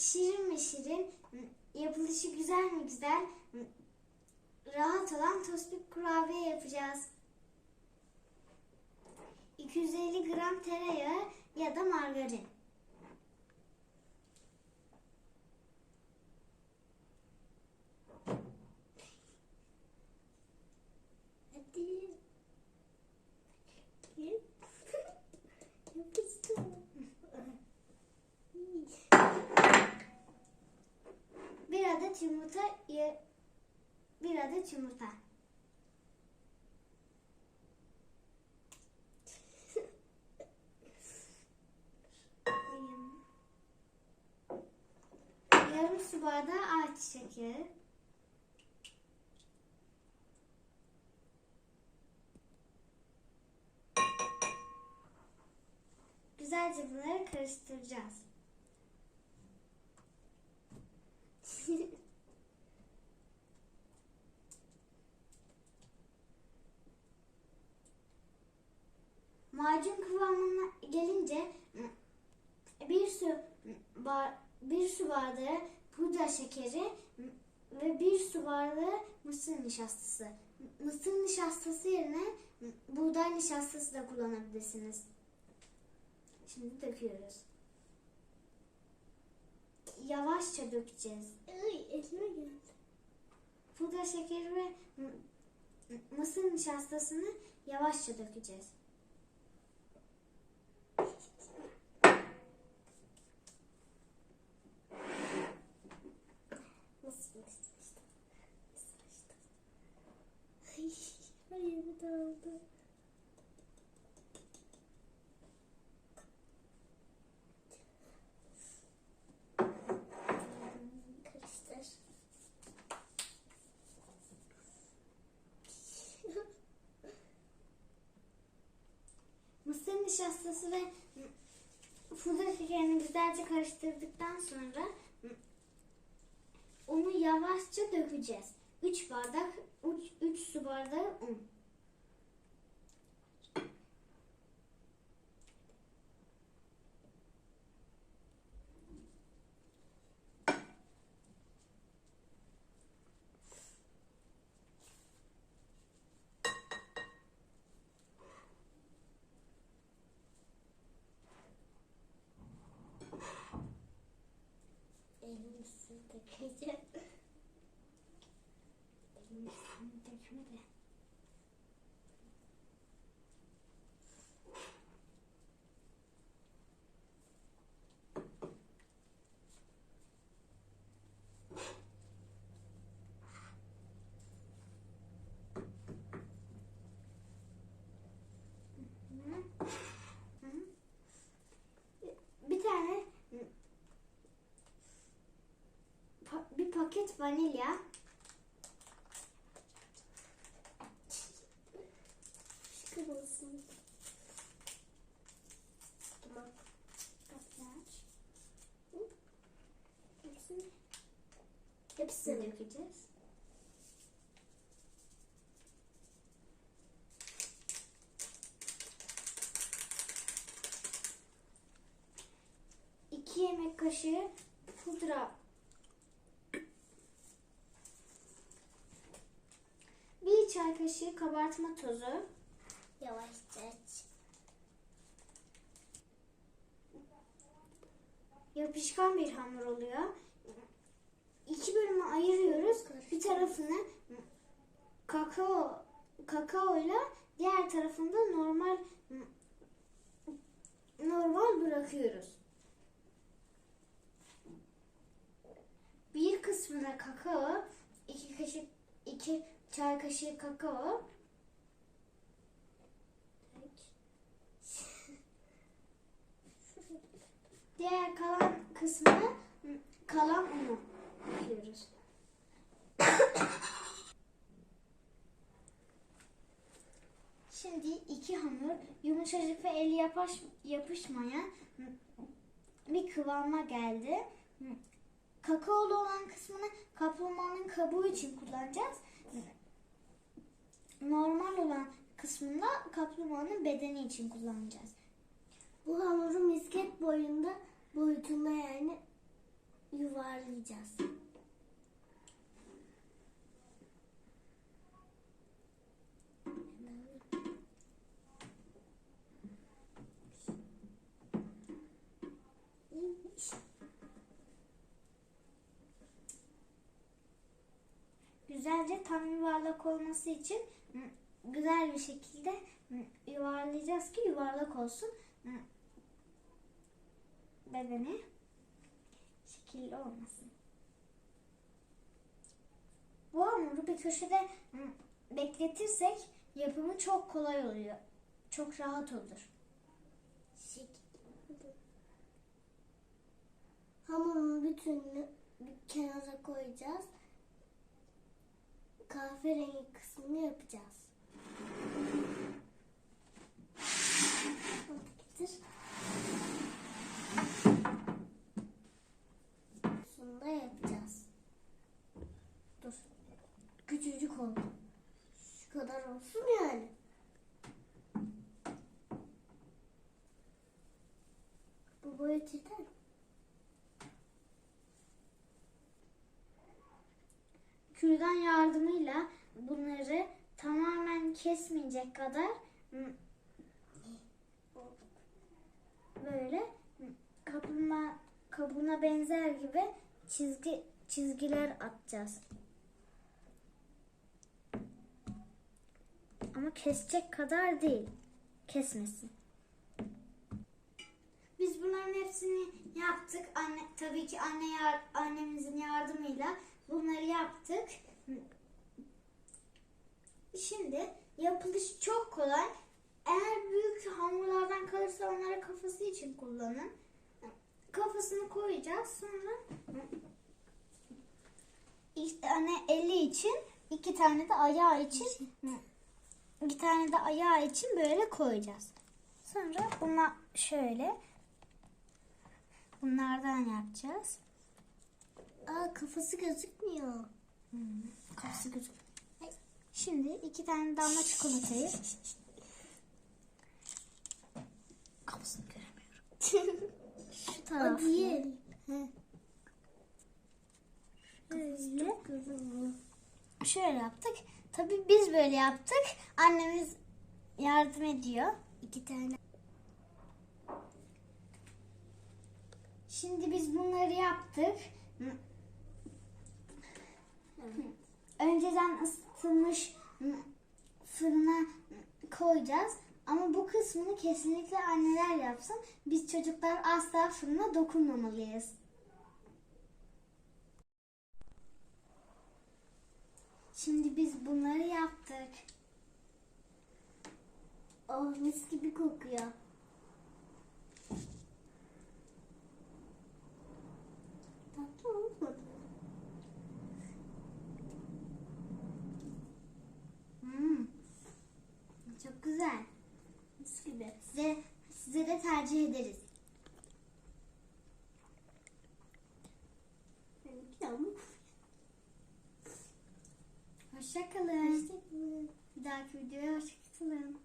şirin mi şirin, yapılışı güzel mi güzel, rahat olan tospik kurabiye yapacağız. 250 gram tereyağı ya da margarin. Adet yumurta, bir adet yumurta. Yarım su bardağı ayçiçek yağı. Güzelce bunları karıştıracağız. Macun kıvamına gelince bir su bar, bir su bardağı pudra şekeri ve bir su bardağı mısır nişastası. Mısır nişastası yerine buğday nişastası da kullanabilirsiniz. Şimdi döküyoruz. Yavaşça dökeceğiz. Ay elime geldi. Pudra şekeri ve mısır nişastasını yavaşça dökeceğiz. Dağıldı. Mısır nişastası ve pudra şekerini güzelce karıştırdıktan sonra m, unu yavaşça dökeceğiz. 3 bardak 3 su bardağı un. Elini sen dökme de. Hı. Hı. Bir tane pa- bir paket vanilya Kırılsın. Tamam. Kapıyı aç. Hepsini. Hepsini Hepsini. dökeceğiz. İki yemek kaşığı pudra. Bir çay kaşığı kabartma tozu. Yavaşça. Yapışkan bir hamur oluyor. İki bölüme ayırıyoruz. Bir tarafını kakao kakaoyla diğer tarafında normal normal bırakıyoruz. Bir kısmına kakao, iki kaşık iki çay kaşığı kakao, diğer kalan kısmına kalan unu döküyoruz. Şimdi iki hamur yumuşacık ve eli yapaş, yapışmayan bir kıvama geldi. Kakaolu olan kısmını kaplumbağanın kabuğu için kullanacağız. Normal olan kısmında kaplumbağanın bedeni için kullanacağız. Bu hamuru misket boyunda boyutunda yani yuvarlayacağız. Güzelce tam yuvarlak olması için güzel bir şekilde yuvarlayacağız ki yuvarlak olsun. M, Bedeni şekilli olmasın. Bu hamuru bir köşede bekletirsek yapımı çok kolay oluyor. Çok rahat olur. Hamurun bütününü bir kenara koyacağız. Kahverengi kısmını yapacağız. Hadi getir. Şunu da yapacağız. Dur. Küçücük oldu. Şu kadar olsun yani. Bu boyut yeter kürdan yardımıyla bunları tamamen kesmeyecek kadar böyle kabuğuna, kabuğuna benzer gibi çizgi çizgiler atacağız. Ama kesecek kadar değil. Kesmesin. Biz bunların hepsini yaptık. Anne tabii ki anne yar- annemizin yardımıyla bunları yaptık. Şimdi yapılışı çok kolay. Eğer büyük hamurlardan kalırsa onları kafası için kullanın. Kafasını koyacağız. Sonra işte hani eli için iki tane de ayağı için iki tane de ayağı için böyle koyacağız. Sonra buna şöyle bunlardan yapacağız. Aa kafası gözükmüyor. Kafası gözük. Şimdi iki tane damla çikolatayı kafasını göremiyorum. Şu O tarafına değil. şöyle, Çok gözükmüyor. Şöyle yaptık. Tabii biz böyle yaptık. Annemiz yardım ediyor. İki tane. Şimdi biz bunları yaptık. Önceden ısıtılmış fırına koyacağız. Ama bu kısmını kesinlikle anneler yapsın. Biz çocuklar asla fırına dokunmamalıyız. Şimdi biz bunları yaptık. Oh mis gibi kokuyor. Tatlı olmadı? Hmm. Çok güzel. Mis gibi. Size, size de tercih ederiz. Benimki de. Hoşçakalın. Hoşçakalın. Bir dahaki videoya hoşçakalın.